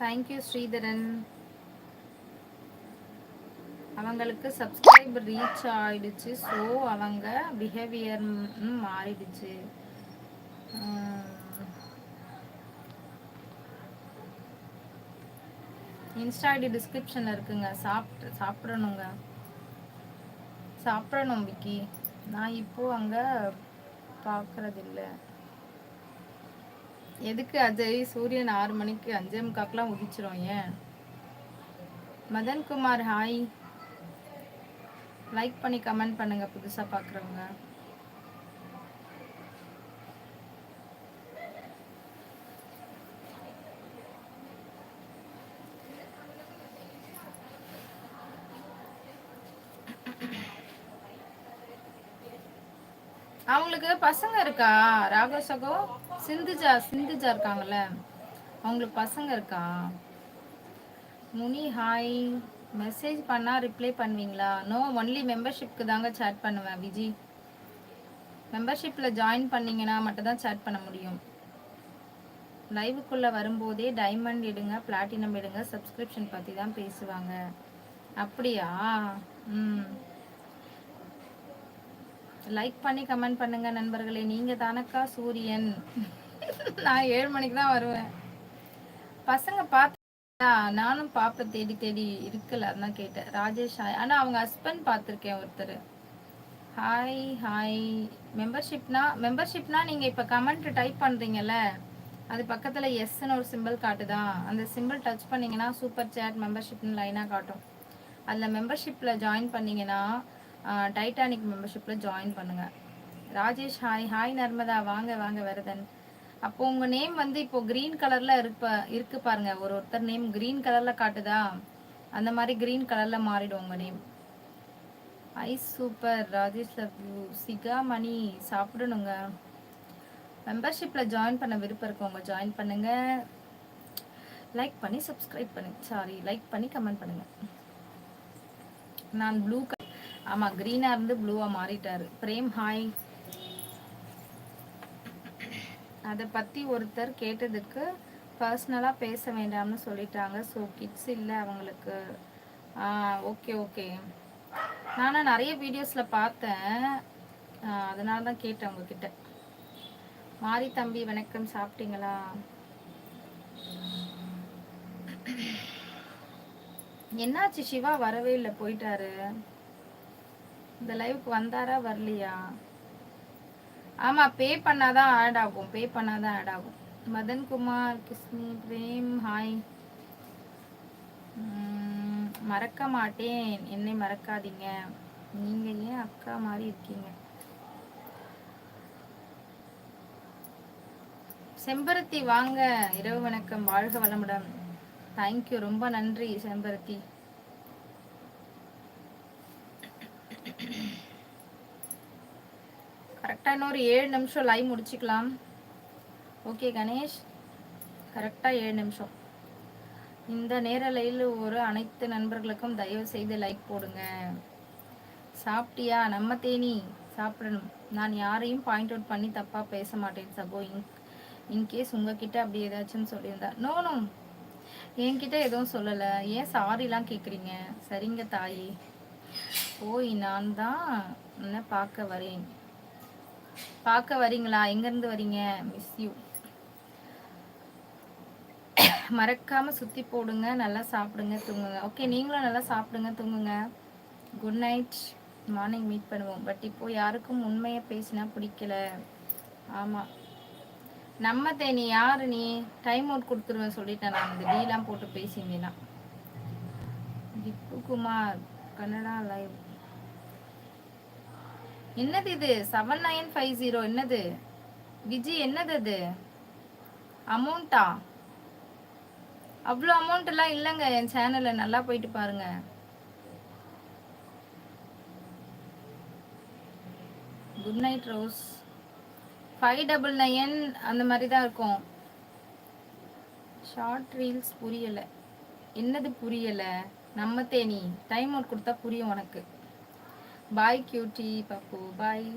Thank you Sridharan அவங்களுக்கு subscribe reach ஆயிடுச்சு. So அவங்க பிஹேவியர் மாறிடுச்சு. இன்ஸ்டா ஐடி டிஸ்கிரிப்ஷனில் இருக்குங்க. சாப்பிட்டு சாப்பிடணுங்க. சாப்பிடணும் விக்கி. நான் இப்போ அங்கே பார்க்குறதில்லை எதுக்கு அஜய் சூரியன் ஆறு மணிக்கு அஞ்சே முக்காக்கெலாம் உதிச்சிரும் ஏன்? மதன்குமார் ஹாய் லைக் பண்ணி கமெண்ட் பண்ணுங்கள் புதுசாக பார்க்குறவங்க அவங்களுக்கு பசங்க இருக்கா? ராகோ சகோ? சிந்துஜா சிந்துஜா இருக்காங்கல்ல. அவங்களுக்கு பசங்க இருக்கா? முனி ஹாய். மெசேஜ் பண்ணா ரிப்ளை பண்ணுவீங்களா? நோ ஒன்லி மெம்பர்ஷிப்க்கு தாங்க சேட் பண்ணுவேன் விஜி. மெம்பர்ஷிப்பில் ஜாயின் பண்ணீங்கன்னா மட்டும் தான் சேட் பண்ண முடியும். லைவுக்குள்ளே வரும்போதே டைமண்ட் எடுங்க பிளாட்டினம் எடுங்க சப்ஸ்கிரிப்ஷன் பற்றி தான் பேசுவாங்க. அப்படியா? ம். லைக் பண்ணி கமெண்ட் பண்ணுங்க நண்பர்களே. நீங்க தானக்கா சூரியன்? நான் ஏழு மணிக்கு தான் வருவேன். பசங்க பார்த்தா நானும் பாப்பை தேடி தேடி இருக்கல அதான் கேட்டேன். ராஜேஷ் ஹாய் ஆனா அவங்க ஹஸ்பண்ட் பார்த்துருக்கேன் ஒருத்தர். ஹாய் ஹாய் மெம்பர்ஷிப்னா மெம்பர்ஷிப்னா நீங்க இப்ப கமெண்ட் டைப் பண்றீங்கல்ல அது பக்கத்துல எஸ்ன்னு ஒரு சிம்பிள் காட்டுதா? அந்த சிம்பிள் டச் பண்ணீங்கன்னா சூப்பர் சேட் மெம்பர்ஷிப்னு லைனா காட்டும். அதில் மெம்பர்ஷிப்பில் ஜாயின் பண்ணீங்கன்னா டைட்டானிக் மெம்பர்ஷிப்பில் ஜாயின் பண்ணுங்கள் ராஜேஷ் ஹாய் ஹாய் நர்மதா வாங்க வாங்க வரதன். அப்போ உங்கள் நேம் வந்து இப்போ க்ரீன் கலரில் இருப்ப இருக்கு பாருங்க. ஒரு ஒருத்தர் நேம் க்ரீன் கலரில் காட்டுதா? அந்த மாதிரி க்ரீன் கலரில் மாறிடும் உங்கள் name I super Rajesh love you சிகா மணி சாப்பிடணுங்க மெம்பர்ஷிப்பில் ஜாயின் பண்ண விருப்பம் இருக்கவங்க ஜாயின் பண்ணுங்க. லைக் பண்ணி சப்ஸ்கிரைப் பண்ணு சாரி லைக் பண்ணி கமெண்ட் பண்ணுங்க. நான் ப்ளூ ஆமா கிரீனா இருந்து ப்ளூவா மாறிட்டாரு. பிரேம் ஹாய் அதை பத்தி ஒருத்தர் கேட்டதுக்கு பர்சனலா பேச வேண்டாம்னு சொல்லிட்டாங்க. ஸோ கிட்ஸ் இல்லை அவங்களுக்கு. ஓகே ஓகே நானும் நிறைய வீடியோஸ்ல பார்த்தேன். அதனால தான் கேட்டேன் உங்ககிட்ட. மாரி தம்பி வணக்கம். சாப்பிட்டீங்களா? என்னாச்சு சிவா? வரவே இல்லை. போயிட்டாரு. இந்த லைவுக்கு வந்தாரா வரலையா? ஆமா பே பண்ணாதான் ஆட் ஆகும். பே பண்ணாதான் ஆட் ஆகும். மதன் குமார் கிருஷ்ணி பிரேம் ஹாய் மறக்க மாட்டேன். என்னை மறக்காதீங்க. நீங்க ஏன் அக்கா மாதிரி இருக்கீங்க? செம்பருத்தி வாங்க. இரவு வணக்கம். வாழ்க வளமுடன். தேங்க்யூ ரொம்ப நன்றி செம்பருத்தி. கரெக்டாக இன்னொரு ஏழு நிமிஷம் லைவ் முடிச்சுக்கலாம். ஓகே கணேஷ். கரெக்டாக ஏழு நிமிஷம். இந்த நேரலையில் ஒரு அனைத்து நண்பர்களுக்கும் தயவு செய்து லைக் போடுங்க. சாப்பிட்டியா? நம்ம தேனி சாப்பிடணும். நான் யாரையும் பாயிண்ட் அவுட் பண்ணி தப்பாக பேச மாட்டேன் சகோ. இன் இன்கேஸ் உங்ககிட்ட அப்படி ஏதாச்சும் சொல்லியிருந்தா. No no. என்கிட்ட எதுவும் சொல்லலை. ஏன் சாரிலாம் கேட்குறீங்க சரிங்க தாயி. ஓய் நான் தான் என்ன பார்க்க வரேன். பார்க்க வரீங்களா? எங்கேருந்து வரீங்க? மிஸ் யூ மறக்காமல் சுற்றி போடுங்க. நல்லா சாப்பிடுங்க தூங்குங்க. ஓகே நீங்களும் நல்லா சாப்பிடுங்க தூங்குங்க. குட் நைட் மார்னிங் மீட் பண்ணுவோம். பட் இப்போது யாருக்கும் உண்மையை பேசினா பிடிக்கல. ஆமாம் நம்ம தேனி யார் நீ? டைம் அவுட் கொடுத்துருவேன் சொல்லிட்டேன் நான். இந்த டீலாம் போட்டு பேசியிருந்தேன்னா திப்பு குமார் கன்னடா லைவ் என்னது இது? செவன் நைன் ஃபைவ் ஜீரோ என்னது? விஜி என்னது அது? அமௌண்ட்டா அவ்வளோ அமௌண்ட் எல்லாம் இல்லைங்க என் சேனலில் நல்லா போயிட்டு பாருங்க. Good night rose five double nine அந்த மாதிரி தான் இருக்கும். ஷார்ட் ரீல்ஸ் புரியலை. என்னது புரியலை? நம்ம தேனி. டைம் அவுட் கொடுத்தா புரியும் உனக்கு. பாய் கியூட்டி பப்பு பாய்